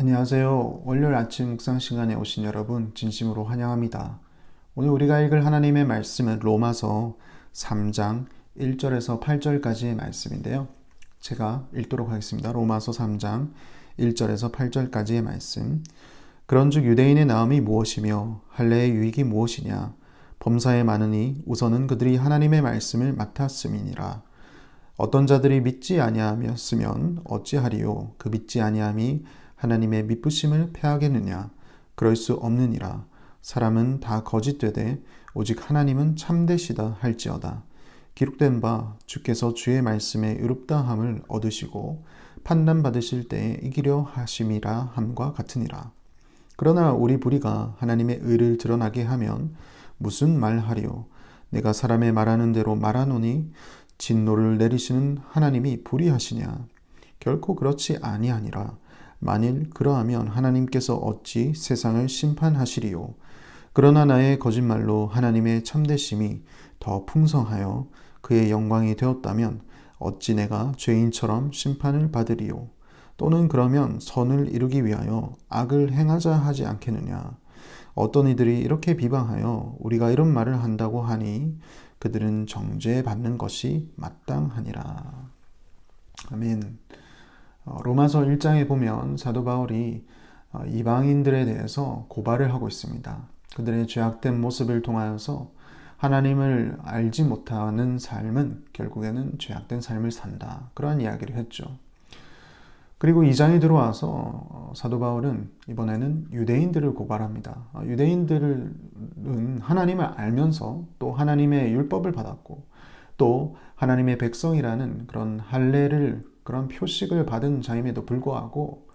안녕하세요. 월요일 아침 묵상 시간에 오신 여러분 진심으로 환영합니다. 오늘 우리가 읽을 하나님의 말씀은 로마서 3장 1절에서 8절까지의 말씀인데요. 제가 읽도록 하겠습니다. 로마서 3장 1절에서 8절까지의 말씀. 그런즉 유대인의 나음이 무엇이며 할례의 유익이 무엇이냐? 범사에 많으니 우선은 그들이 하나님의 말씀을 맡았음이니라. 어떤 자들이 믿지 아니하였으면 어찌하리요? 그 믿지 아니함이 하나님의 미쁘심을 패하겠느냐? 그럴 수 없느니라. 사람은 다 거짓되되 오직 하나님은 참되시다 할지어다. 기록된 바 주께서 주의 말씀에 의롭다함을 얻으시고 판단 받으실 때에 이기려 하심이라 함과 같으니라. 그러나 우리 불의가 하나님의 의를 드러나게 하면 무슨 말하리요? 내가 사람의 말하는 대로 말하노니 진노를 내리시는 하나님이 불의하시냐? 결코 그렇지 아니하니라. 만일 그러하면 하나님께서 어찌 세상을 심판하시리요? 그러나 나의 거짓말로 하나님의 참되심이 더 풍성하여 그의 영광이 되었다면 어찌 내가 죄인처럼 심판을 받으리요? 또는 그러면 선을 이루기 위하여 악을 행하자 하지 않겠느냐? 어떤 이들이 이렇게 비방하여 우리가 이런 말을 한다고 하니 그들은 정죄받는 것이 마땅하니라. 아멘. 어, 로마서 1장에 보면 사도 바울이 어, 이방인들에 대해서 고발을 하고 있습니다. 그들의 죄악된 모습을 통하여서 하나님을 알지 못하는 삶은 결국에는 죄악된 삶을 산다. 그러한 이야기를 했죠. 그리고 2장에 들어와서 어, 사도 바울은 이번에는 유대인들을 고발합니다. 유대인들은 하나님을 알면서 또 하나님의 율법을 받았고 또 하나님의 백성이라는 그런 할례를 그런 표식을 받은 자임에도 불구하고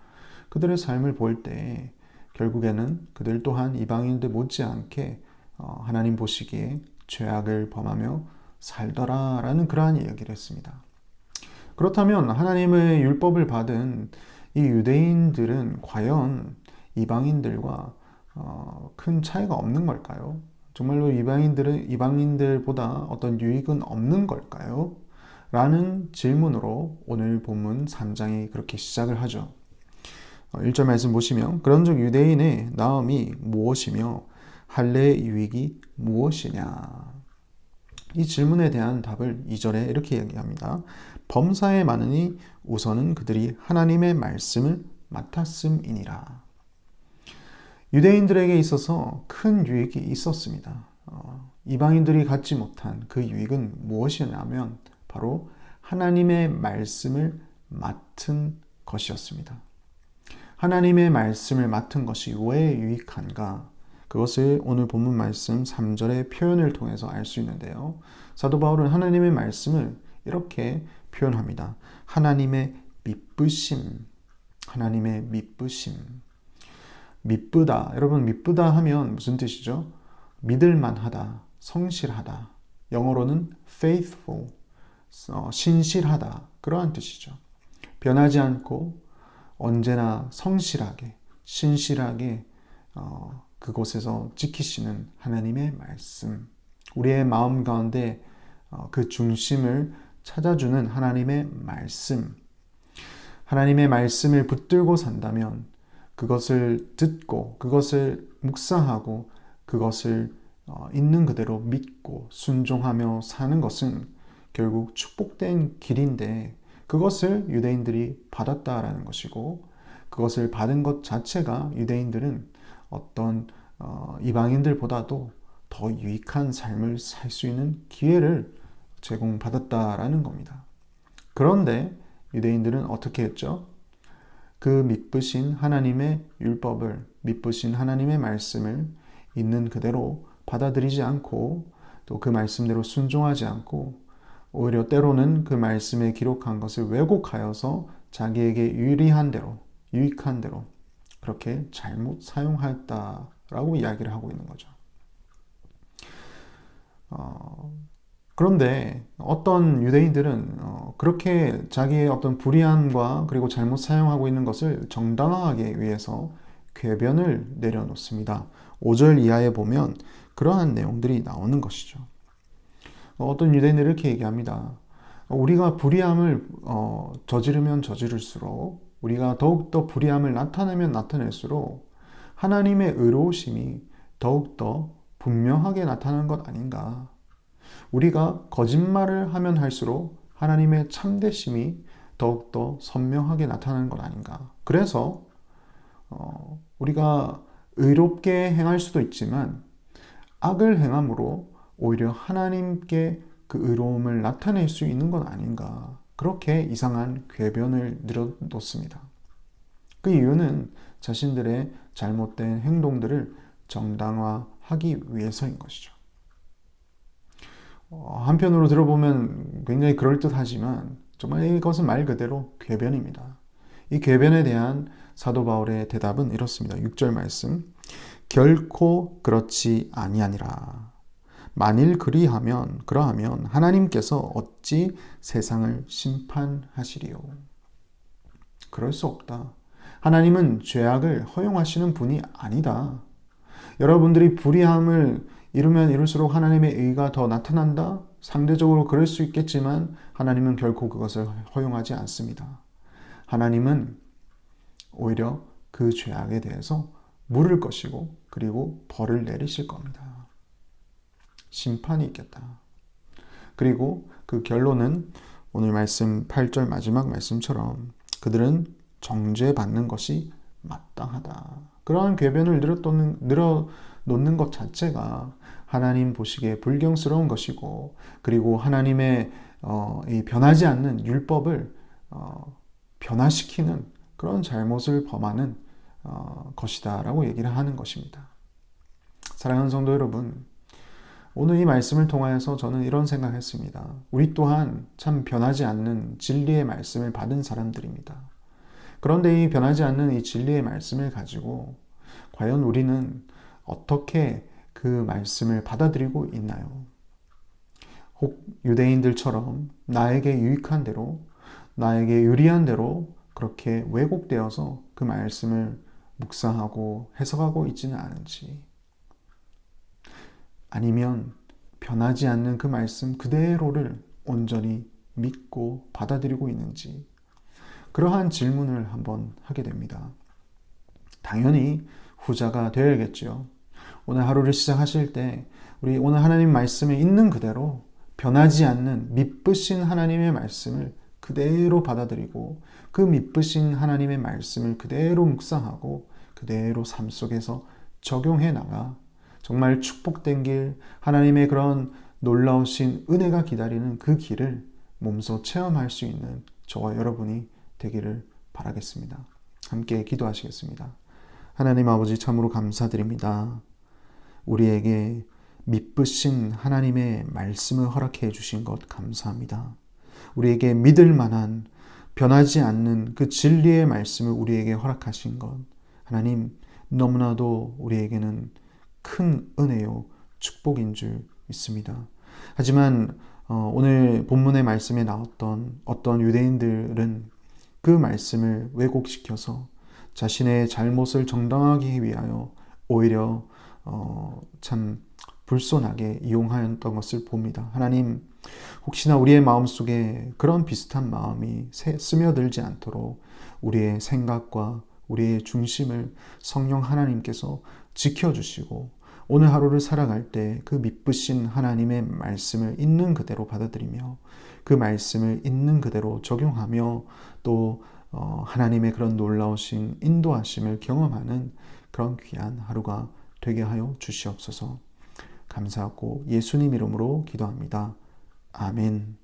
그들의 삶을 볼 때 결국에는 그들 또한 이방인들 못지않게 어, 하나님 보시기에 죄악을 범하며 살더라라는 그러한 이야기를 했습니다. 그렇다면 하나님의 율법을 받은 이 유대인들은 과연 이방인들과 어, 큰 차이가 없는 걸까요? 정말로 이방인들은 이방인들보다 어떤 유익은 없는 걸까요? 라는 질문으로 오늘 본문 3장이 그렇게 시작을 하죠. 1절 어, 말씀 보시면 그런즉 유대인의 나음이 무엇이며 할례의 유익이 무엇이냐 이 질문에 대한 답을 2절에 이렇게 얘기합니다. 범사에 많으니 우선은 그들이 하나님의 말씀을 맡았음이니라. 유대인들에게 있어서 큰 유익이 있었습니다. 어, 이방인들이 갖지 못한 그 유익은 무엇이냐면 바로 하나님의 말씀을 맡은 것이었습니다. 하나님의 말씀을 맡은 것이 왜 유익한가? 그것을 오늘 본문 말씀 3절의 표현을 통해서 알 수 있는데요. 사도 바울은 하나님의 말씀을 이렇게 표현합니다. 하나님의 미쁘심. 하나님의 미쁘심. 미쁘다. 여러분, 미쁘다 하면 무슨 뜻이죠? 믿을만하다, 성실하다. 영어로는 faithful. 어, 신실하다. 그러한 뜻이죠. 변하지 않고 언제나 성실하게 신실하게 어, 그곳에서 지키시는 하나님의 말씀. 우리의 마음 가운데 어, 그 중심을 찾아주는 하나님의 말씀. 하나님의 말씀을 붙들고 산다면 그것을 듣고 그것을 묵상하고 그것을 어, 있는 그대로 믿고 순종하며 사는 것은 결국 축복된 길인데 그것을 유대인들이 받았다라는 것이고 그것을 받은 것 자체가 유대인들은 어떤 어, 이방인들보다도 더 유익한 삶을 살 수 있는 기회를 제공받았다라는 겁니다. 그런데 유대인들은 어떻게 했죠? 그 믿으신 하나님의 율법을, 믿으신 하나님의 말씀을 있는 그대로 받아들이지 않고 또 그 말씀대로 순종하지 않고 오히려 때로는 그 말씀에 기록한 것을 왜곡하여서 자기에게 유리한 대로, 유익한 대로 그렇게 잘못 사용하였다라고 이야기를 하고 있는 거죠. 어, 그런데 어떤 유대인들은 어, 그렇게 자기의 어떤 불의함과 그리고 잘못 사용하고 있는 것을 정당화하기 위해서 궤변을 내려놓습니다. 5절 이하에 보면 그러한 내용들이 나오는 것이죠. 어떤 유대인들이 이렇게 얘기합니다. 우리가 불의함을 어, 저지르면 저지를수록 우리가 더욱더 불의함을 나타내면 나타낼수록 하나님의 의로우심이 더욱더 분명하게 나타나는 것 아닌가. 우리가 거짓말을 하면 할수록 하나님의 참되심이 더욱더 선명하게 나타나는 것 아닌가. 그래서 어, 우리가 의롭게 행할 수도 있지만 악을 행함으로 오히려 하나님께 그 의로움을 나타낼 수 있는 것 아닌가. 그렇게 이상한 궤변을 늘어놓습니다. 그 이유는 자신들의 잘못된 행동들을 정당화하기 위해서인 것이죠. 어, 한편으로 들어보면 굉장히 그럴듯하지만 정말 이것은 말 그대로 궤변입니다. 이 궤변에 대한 사도 바울의 대답은 이렇습니다. 6절 말씀. 결코 그렇지 아니하니라. 만일 그리하면 그러하면 하나님께서 어찌 세상을 심판하시리요. 그럴 수 없다. 하나님은 죄악을 허용하시는 분이 아니다. 여러분들이 불의함을 이루면 이룰수록 하나님의 의가 더 나타난다? 상대적으로 그럴 수 있겠지만 하나님은 결코 그것을 허용하지 않습니다. 하나님은 오히려 그 죄악에 대해서 물을 것이고 그리고 벌을 내리실 겁니다. 심판이 있겠다. 그리고 그 결론은 오늘 말씀 8절 마지막 말씀처럼 그들은 정죄받는 것이 마땅하다. 그러한 궤변을 늘어놓는, 늘어놓는 것 자체가 하나님 보시기에 불경스러운 것이고 그리고 하나님의 어, 이 변하지 않는 율법을 어, 변화시키는 그런 잘못을 범하는 어, 것이다라고 얘기를 하는 것입니다. 사랑하는 성도 여러분, 오늘 이 말씀을 통하여서 저는 이런 생각했습니다. 우리 또한 참 변하지 않는 진리의 말씀을 받은 사람들입니다. 그런데 이 변하지 않는 이 진리의 말씀을 가지고 과연 우리는 어떻게 그 말씀을 받아들이고 있나요? 혹 유대인들처럼 나에게 유익한 대로, 나에게 유리한 대로 그렇게 왜곡되어서 그 말씀을 묵상하고 해석하고 있지는 않은지, 아니면 변하지 않는 그 말씀 그대로를 온전히 믿고 받아들이고 있는지, 그러한 질문을 한번 하게 됩니다. 당연히 후자가 되어야겠죠. 오늘 하루를 시작하실 때 우리 오늘 하나님 말씀에 있는 그대로 변하지 않는 믿으신 하나님의 말씀을 그대로 받아들이고 그 믿으신 하나님의 말씀을 그대로 묵상하고 그대로 삶 속에서 적용해 나가 정말 축복된 길, 하나님의 그런 놀라우신 은혜가 기다리는 그 길을 몸소 체험할 수 있는 저와 여러분이 되기를 바라겠습니다. 함께 기도하시겠습니다. 하나님 아버지 참으로 감사드립니다. 우리에게 믿으신 하나님의 말씀을 허락해 주신 것 감사합니다. 우리에게 믿을 만한 변하지 않는 그 진리의 말씀을 우리에게 허락하신 것 하나님 너무나도 우리에게는 큰 은혜요 축복인 줄 믿습니다. 하지만 어, 오늘 본문의 말씀에 나왔던 어떤 유대인들은 그 말씀을 왜곡시켜서 자신의 잘못을 정당하기 위하여 오히려 어, 참 불손하게 이용하였던 것을 봅니다. 하나님, 혹시나 우리의 마음 속에 그런 비슷한 마음이 스며들지 않도록 우리의 생각과 우리의 중심을 성령 하나님께서 지켜주시고 오늘 하루를 살아갈 때 그 믿으신 하나님의 말씀을 있는 그대로 받아들이며 그 말씀을 있는 그대로 적용하며 또 어, 하나님의 그런 놀라우신 인도하심을 경험하는 그런 귀한 하루가 되게 하여 주시옵소서. 감사하고 예수님 이름으로 기도합니다. 아멘.